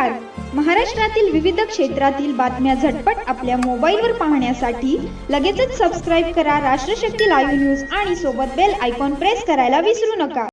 नमस्कार. महाराष्ट्रातील विविध क्षेत्रातील बातम्या झटपट आपल्या मोबाईलवर पाहण्यासाठी लगेचच सबस्क्राईब करा राष्ट्रशक्ती लाईव्ह न्यूज आणि सोबत बेल आयकॉन प्रेस करायला विसरू नका.